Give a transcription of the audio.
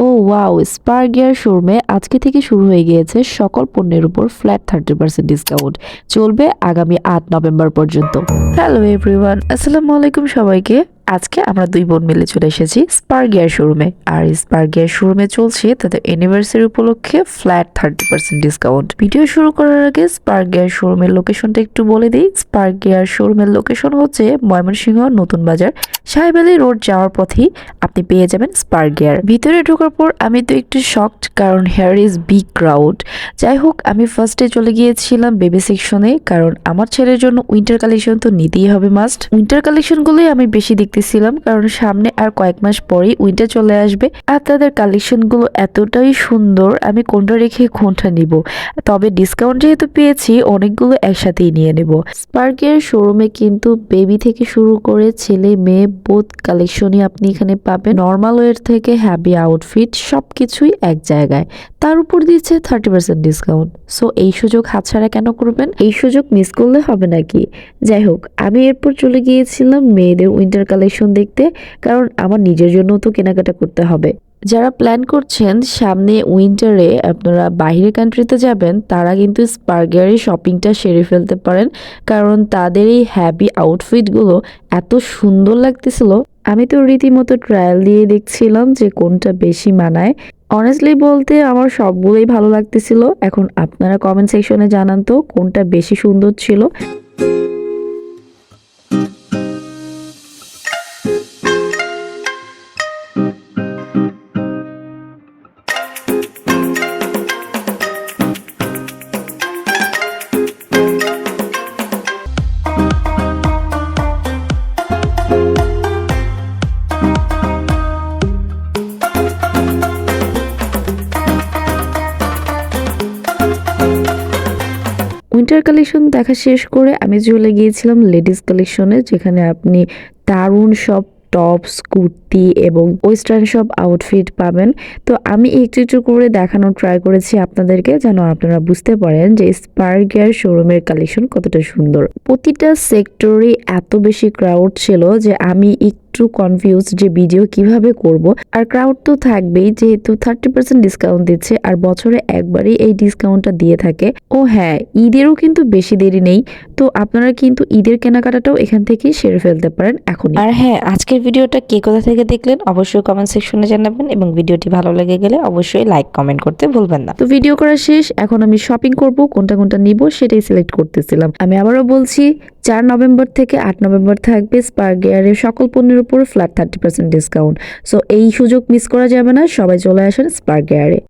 O wow spare gear শোরুমে আজকে থেকে শুরু হয়ে গিয়েছে সকল পণ্যের উপর ফ্ল্যাট থার্টি পার্সেন্ট ডিসকাউন্ট চলবে আগামী আট নভেম্বর পর্যন্ত। হ্যালো এভরিওয়ান আসসালামু আলাইকুম সবাইকে। আজকে আমরা দুই বোন মিলে চলে এসেছি স্পার গিয়ার শোরুমে। আর স্পার গিয়ার শোরুমে চলছে তাদের অ্যানিভার্সারি উপলক্ষে flat thirty percent discount video শুরু করার আগে স্পার গিয়ার শোরুমের লোকেশনটা একটু বলে দিই। স্পার গিয়ার শোরুমের লোকেশন হচ্ছে ময়মনসিংহ নতুন বাজার সাহেব আলী রোড যাওয়ার পথেই। আপনি পেয়ে যাবেন স্পার গিয়ার ভিতরে ঢোকার পর আমি তো একটু শকড কারণ হেয়ার ইজ বিগ ক্রাউড যাই হোক আমি ফার্স্টে চলে গিয়েছিলাম বেবি সেকশনে কারণ আমার ছেলের জন্য উইন্টার কালেকশন তো নিতেই হবে মাস্ট উইন্টার কালেকশনগুলোই আমি বেশি দেখতেছিলাম, কারণ সামনে আর কয়েক মাস পরেই উইন্টার চলে আসবে, আর তাদের কালেকশনগুলো এতটাই সুন্দর, আমি কোনটা রেখে কোনটা নিব। তবে ডিসকাউন্ট যেহেতু পেয়েছি, অনেকগুলো একসাথেই নিয়ে নেব। স্পার্কের শোরুমে কিন্তু বেবি থেকে শুরু করে ছেলে মেয়ে বোথ কালেকশনই আপনি এখানে পাবেন। নর্মাল ওয়ের থেকে হ্যাপি আউটফিট সবকিছুই এক জায়গায়। তার উপর দিচ্ছে থার্টি পার্সেন্ট ডিসকাউন্ট সো এই সুযোগ হাতছাড়া কেন করবেন? এই সুযোগ মিস করলে হবে নাকি? যাই হোক, আমি এরপর চলে গিয়েছিলাম মেয়েদের উইন্টার কালেকশন দেখতে, কারণ আমার নিজের জন্য তো কেনাকাটা করতে হবে। যারা প্ল্যান করছেন সামনে উইন্টারে আপনারা বাইরের কান্ট্রিতে যাবেন, তারা কিন্তু স্পার্গারে শপিংটা সেরে ফেলতে পারেন, কারণ তাদের এই হ্যাপি আউটফিটগুলো এত সুন্দর লাগতেছিল। আমি তো রীতিমতো ট্রায়াল দিয়ে দেখছিলাম যে কোনটা বেশি মানায়। অনেস্টলি বলতে আমার সবগুলোই ভালো লাগতেছিল। এখন আপনারা কমেন্ট সেকশনে জানান তো কোনটা বেশি সুন্দর ছিল। উইন্টার কালেকশন দেখা শেষ করে আমি চলে গিয়েছিলাম লেডিস কালেকশনে যেখানে আপনি দারুণ সব টপস কুর্তি এবং ওয়েস্টার্ন সব আউটফিট পাবেন। তো আমি একটু একটু করে দেখানোর ট্রাই করেছি আপনাদেরকে, যেন আপনারা বুঝতে পারেন যে স্পার গিয়ার শোরুমের কালেকশন কতটা সুন্দর। প্রতিটা সেক্টরে এত বেশি ক্রাউড ছিল যে আমি একটু কনফিউজ যে ভিডিও কীভাবে করব। আর ক্রাউড তো থাকবেই যেহেতু থার্টি পার্সেন্ট ডিসকাউন্ট দিচ্ছে আর বছরে একবারই এই ডিসকাউন্টটা দিয়ে থাকে। ও হ্যাঁ ঈদেরও কিন্তু বেশি দেরি নেই। তো আপনারা কিন্তু ঈদের কেনাকাটাটাও এখান থেকেই সেরে ফেলতে পারেন এখন আর হ্যাঁ আজকের ভিডিওটা কে কোথা থেকে দেখলেন অবশ্যই কমেন্ট সেকশনে জানাবেন এবং ভিডিওটি ভালো লেগে গেলে অবশ্যই লাইক কমেন্ট করতে ভুলবেন না। তো ভিডিও করা শেষ এখন আমি শপিং করব কোনটা কোনটা নিব সেটাই সিলেক্ট করতেছিলাম। আমি আবারও বলছি চার নভেম্বর থেকে আট নভেম্বর থাকবে স্পার গিয়ারের সকল পণ্যের উপর flat thirty percent discount. So এই সুযোগ মিস করা যাবে না, সবাই চলে আসেন স্পার গিয়ারে।